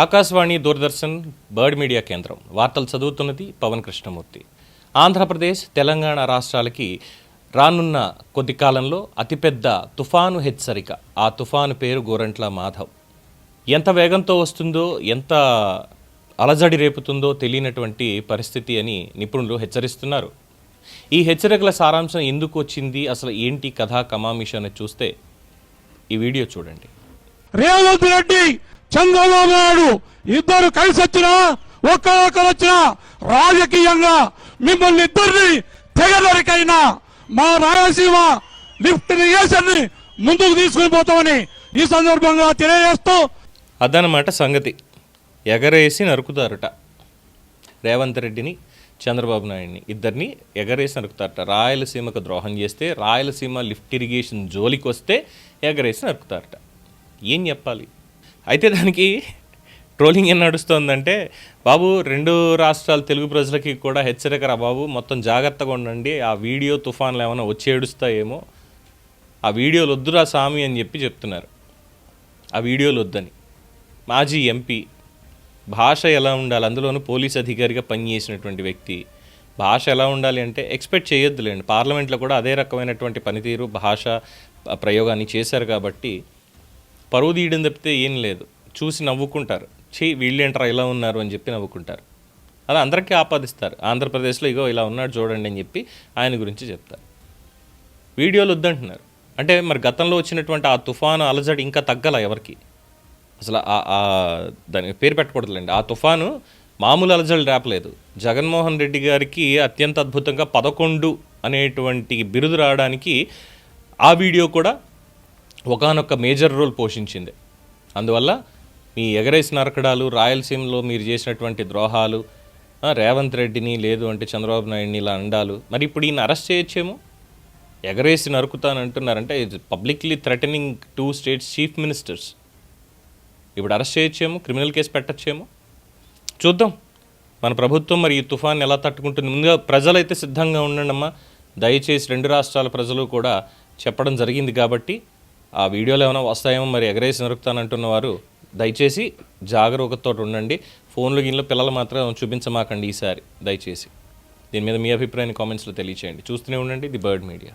Akashvani Doordarshan bird media కేంద్రం. వార్తలు చదువుతున్నది పవన్ కృష్ణమూర్తి. ఆంధ్రప్రదేశ్ తెలంగాణ రాష్ట్రాలకి రానున్న కొద్ది కాలంలో అతిపెద్ద తుఫాను హెచ్చరిక. ఆ తుఫాను పేరు గోరంట్ల మాధవ్. ఎంత వేగంతో వస్తుందో ఎంత అలజడి రేపుతుందో తెలియనటువంటి పరిస్థితి అని నిపుణులు హెచ్చరిస్తున్నారు. ఈ హెచ్చరికల సారాంశం ఎందుకు వచ్చింది అసలు ఏంటి కథా కమామిషన్ చూస్తే ఈ వీడియో చూడండి. రేవంత్ రెడ్డి! చంద్రబాబు నాయుడు ఇద్దరు కలిసి వచ్చినా ఒక్కరొక్కరు వచ్చినా రాజకీయంగా మిమ్మల్ని ఇద్దరిని తెగదరికైనా మా రాయలసీమ లిఫ్ట్ ఇరిగేషన్ని ముందుకు తీసుకుని పోతామని ఈ సందర్భంగా తెలియజేస్తూ అదనమాట సంగతి. ఎగరేసి నరుకుతారట. రేవంత్ రెడ్డిని చంద్రబాబు నాయుడిని ఇద్దరిని ఎగరేసి నరుకుతారట. రాయలసీమకు ద్రోహం చేస్తే రాయలసీమ లిఫ్ట్ ఇరిగేషన్ జోలికి వస్తే ఎగరేసి నరుకుతారట. ఏం చెప్పాలి? అయితే దానికి ట్రోలింగ్ ఏం నడుస్తోందంటే బాబు రెండు రాష్ట్రాల తెలుగు ప్రజలకి కూడా హెచ్చరిక రా బాబు మొత్తం జాగ్రత్తగా ఉండండి ఆ వీడియో తుఫాన్లు ఏమైనా వచ్చి ఏడుస్తాయేమో ఆ వీడియోలు వద్దురా సామి అని చెప్పి చెప్తున్నారు. ఆ వీడియోలు వద్దని. మాజీ ఎంపీ భాష ఎలా ఉండాలి అందులోనూ పోలీస్ అధికారిగా పనిచేసినటువంటి వ్యక్తి భాష ఎలా ఉండాలి అంటే ఎక్స్పెక్ట్ చేయొద్దులేండి. పార్లమెంట్లో కూడా అదే రకమైనటువంటి పనితీరు భాష ప్రయోగాన్ని చేశారు కాబట్టి పరువు తీయడం తప్పితే ఏం లేదు. చూసి నవ్వుకుంటారు. చీ వీళ్ళేంటారా ఇలా ఉన్నారు అని చెప్పి నవ్వుకుంటారు. అలా అందరికీ ఆపాదిస్తారు. ఆంధ్రప్రదేశ్లో ఇగో ఇలా ఉన్నాడు చూడండి అని చెప్పి ఆయన గురించి చెప్తారు. వీడియోలు వద్దంటున్నారు. అంటే మరి గతంలో వచ్చినటువంటి ఆ తుఫాను అలజడి ఇంకా తగ్గల ఎవరికి? అసలు దాని పేరు పెట్టకూడదులేండి. ఆ తుఫాను మామూలు అలజడి రాపలేదు. జగన్మోహన్ రెడ్డి గారికి అత్యంత అద్భుతంగా పదకొండు అనేటువంటి బిరుదు రావడానికి ఆ వీడియో కూడా ఒకనొక మేజర్ రోల్ పోషించింది. అందువల్ల మీ ఎగరేసి నరకడాలు రాయలసీమలో మీరు చేసినటువంటి ద్రోహాలు రేవంత్ రెడ్డిని లేదు అంటే చంద్రబాబు నాయుడిని ఇలా అండాలు మరి ఇప్పుడు ఈయన అరెస్ట్ చేయొచ్చేమో? ఎగరేసి నరుకుతానంటున్నారంటే publicly threatening two states chief ministers. ఇప్పుడు అరెస్ట్ చేయొచ్చేమో? క్రిమినల్ కేసు పెట్టచ్చేమో? చూద్దాం. మన ప్రభుత్వం మరి ఈ తుఫాన్ ఎలా తట్టుకుంటుంది? ముందుగా ప్రజలైతే సిద్ధంగా ఉండండమ్మా. దయచేసి రెండు రాష్ట్రాల ప్రజలు కూడా చెప్పడం జరిగింది కాబట్టి ఆ వీడియోలు ఏమైనా వస్తాయేమో మరి ఎగరేసి నరుకుతానంటున్న వారు దయచేసి జాగరూకతతో ఉండండి. ఫోన్లు గిన్నెలో పిల్లలు మాత్రం చూపించమాకండి ఈసారి దయచేసి. దీని మీద మీ అభిప్రాయాన్ని కామెంట్స్లో తెలియచేయండి. చూస్తూనే ఉండండి ది బర్డ్ మీడియా.